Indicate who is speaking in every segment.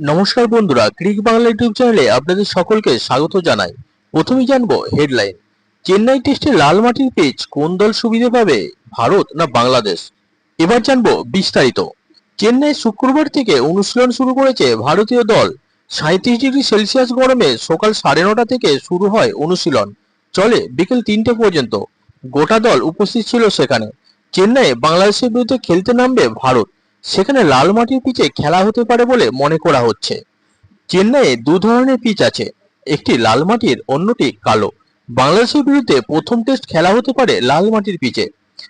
Speaker 1: নমস্কার বন্ধুরা, ক্রিক বাংলা ইউটিউব চ্যানেলে আপনাদের সকলকে স্বাগত জানাই। প্রথমেই জানব হেডলাইন। চেন্নাই টেস্টে লাল মাটির পিচ কোন দল সুবিধে পাবে, ভারত না বাংলাদেশ? এবার জানব বিস্তারিত। চেন্নাই শুক্রবার থেকে অনুশীলন শুরু করেছে ভারতীয় দল। সাঁত্রিশ ডিগ্রি সেলসিয়াস গরমে সকাল সাড়ে নটা থেকে শুরু হয় অনুশীলন। চলে বিকেল তিনটে পর্যন্ত। গোটা দল উপস্থিত ছিল সেখানে। চেন্নাই বাংলাদেশের বিরুদ্ধে খেলতে নামবে ভারত। সেখানে লাল মাটির পিচে খেলা হতে পারে বলে মনে করা হচ্ছে। চেন্নাইয়ে দু ধরনের পিচ আছে। একটি লাল মাটির, অন্যটি কালো। বাংলাদেশের বিরুদ্ধে প্রথম টেস্ট খেলা হতে পারে লাল মাটির পিচে।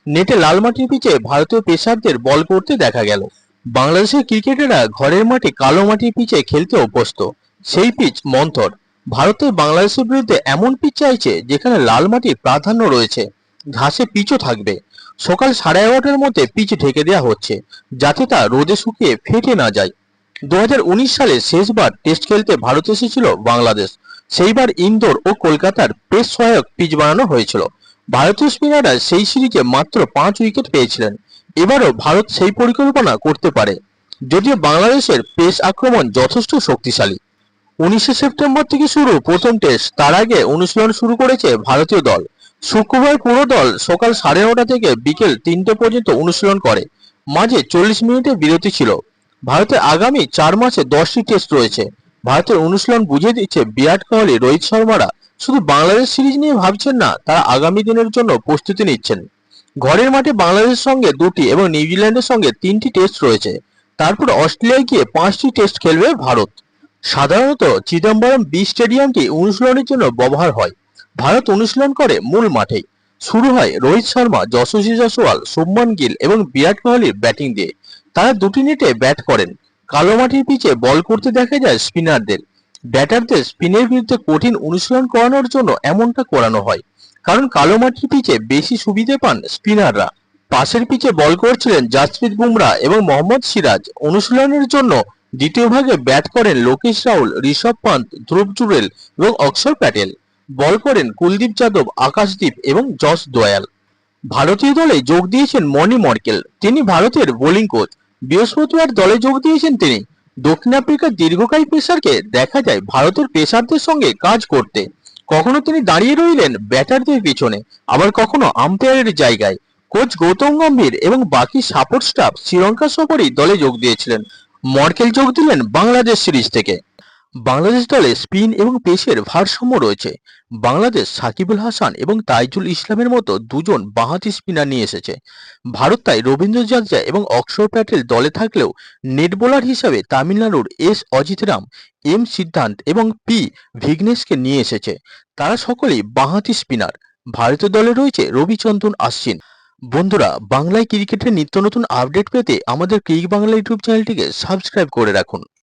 Speaker 1: নেটে লাল মাটির পিচে ভারতীয় পেসারদের বল করতে দেখা গেল। বাংলাদেশের ক্রিকেটাররা ঘরের মাঠে কালো মাটির পিচে খেলতে অভ্যস্ত। সেই পিচ মন্থর। ভারতে বাংলাদেশের বিরুদ্ধে এমন পিচ চাইছে যেখানে লাল মাটির প্রাধান্য রয়েছে। ঘাসে পিচও থাকবে। সকাল সাড়ে এগারোটার মধ্যে পিচ ঢেকে দেওয়া হচ্ছে, যাতে তা রোদে শুকিয়ে ফেটে না যায়। দু সালে শেষবার টেস্ট খেলতে ভারত এসেছিল বাংলাদেশ। সেইবার ইন্দোর ও কলকাতার পেস সহায়ক পিচ বানানো হয়েছিল। ভারতীয় স্পিনাররা সেই সিরিজে মাত্র পাঁচ উইকেট পেয়েছিলেন। এবারও ভারত সেই পরিকল্পনা করতে পারে। যদিও বাংলাদেশের পেস আক্রমণ যথেষ্ট শক্তিশালী। উনিশে সেপ্টেম্বর থেকে শুরু প্রথম টেস্ট, তার আগে অনুশীলন শুরু করেছে ভারতীয় দল। শুক্রবার পুরো দল সকাল সাড়ে নটা থেকে বিকেল তিনটে পর্যন্ত অনুশীলন করে। মাঝে চল্লিশ মিনিটের বিরতি ছিল। ভারতে আগামী চার মাসে দশটি টেস্ট রয়েছে। ভারতের অনুশীলন বুঝিয়ে দিচ্ছে বিরাট কোহলি, রোহিত শর্মারা। শুধু বাংলাদেশ সিরিজ নিয়ে ভাবছেন না, তারা আগামী দিনের জন্য প্রস্তুতি নিচ্ছেন। ঘরের মাঠে বাংলাদেশের সঙ্গে দুটি এবং নিউজিল্যান্ডের সঙ্গে তিনটি টেস্ট রয়েছে। তারপর অস্ট্রেলিয়ায় গিয়ে পাঁচটি টেস্ট খেলবে ভারত। সাধারণত চিদম্বরম বি স্টেডিয়ামটি অনুশীলনের জন্য ব্যবহার হয়। ভারত অনুশীলন করে মূল মাঠেই। শুরু হয় রোহিত শর্মা যশস্বী জয়সওয়াল, শুভমান গিল এবং বিরাট কোহলির ব্যাটিং দিয়ে। তারা দুটি নেটে ব্যাট করেন। কালো মাটির পিচে বল করতে দেখা যায় স্পিনারদের। ব্যাটারদের স্পিনের বিরুদ্ধে কঠিন অনুশীলন করানোর জন্য এমনটা করানো হয়, কারণ কালো মাটির পিচে বেশি সুবিধে পান স্পিনাররা। পাশের পিচে বল করছিলেন জাসপ্রীত বুমরা এবং মোহাম্মদ সিরাজ। অনুশীলনের জন্য দ্বিতীয় ভাগে ব্যাট করেন লোকেশ রাহুল, ঋষভ পান্ত, ধ্রুব জুরেল এবং অক্ষর প্যাটেল। বল করেন কুলদীপ যাদব, আকাশদীপ এবং যশ দয়াল। ভারতীয় দলে যোগ দিয়েছেন মনি মর্কেল। তিনি ভারতের বোলিং কোচ। বৃহস্পতিবার দলে যোগ দিয়েছেন তিনি। দক্ষিণ আফ্রিকার দীর্ঘকায়ী পেসারকে দেখা যায় ভারতের পেসারদের সঙ্গে কাজ করতে। কখনো তিনি দাঁড়িয়ে রইলেন ব্যাটারদের পিছনে, আবার কখনো আম্পায়ারের জায়গায়। কোচ গৌতম গম্ভীর এবং বাকি সাপোর্ট স্টাফ শ্রীলঙ্কা সফরেই দলে যোগ দিয়েছিলেন। মর্কেল যোগ দিলেন বাংলাদেশ সিরিজ থেকে। বাংলাদেশ দলে স্পিন এবং পেসের ভারসাম্য রয়েছে। বাংলাদেশ সাকিবুল হাসান এবং তাইজুল ইসলামের মতো দুজন বাঁহাতি স্পিনার নিয়ে এসেছে। ভারত তাই রবীন্দ্র জাদেজা এবং অক্ষর প্যাটেল দলে থাকলেও নেট বোলার হিসাবে তামিলনাড়ুর এস অজিত রাম, এম সিদ্ধান্ত এবং পি ভিঘ্নেশকে নিয়ে এসেছে। তারা সকলেই বাঁহাতি স্পিনার। ভারতীয় দলে রয়েছে রবিচন্দ্রন আশ্বিন। বন্ধুরা, বাংলায় ক্রিকেটের নিত্য নতুন আপডেট পেতে আমাদের ক্রিক বাংলা ইউটিউব চ্যানেলটিকে সাবস্ক্রাইব করে রাখুন।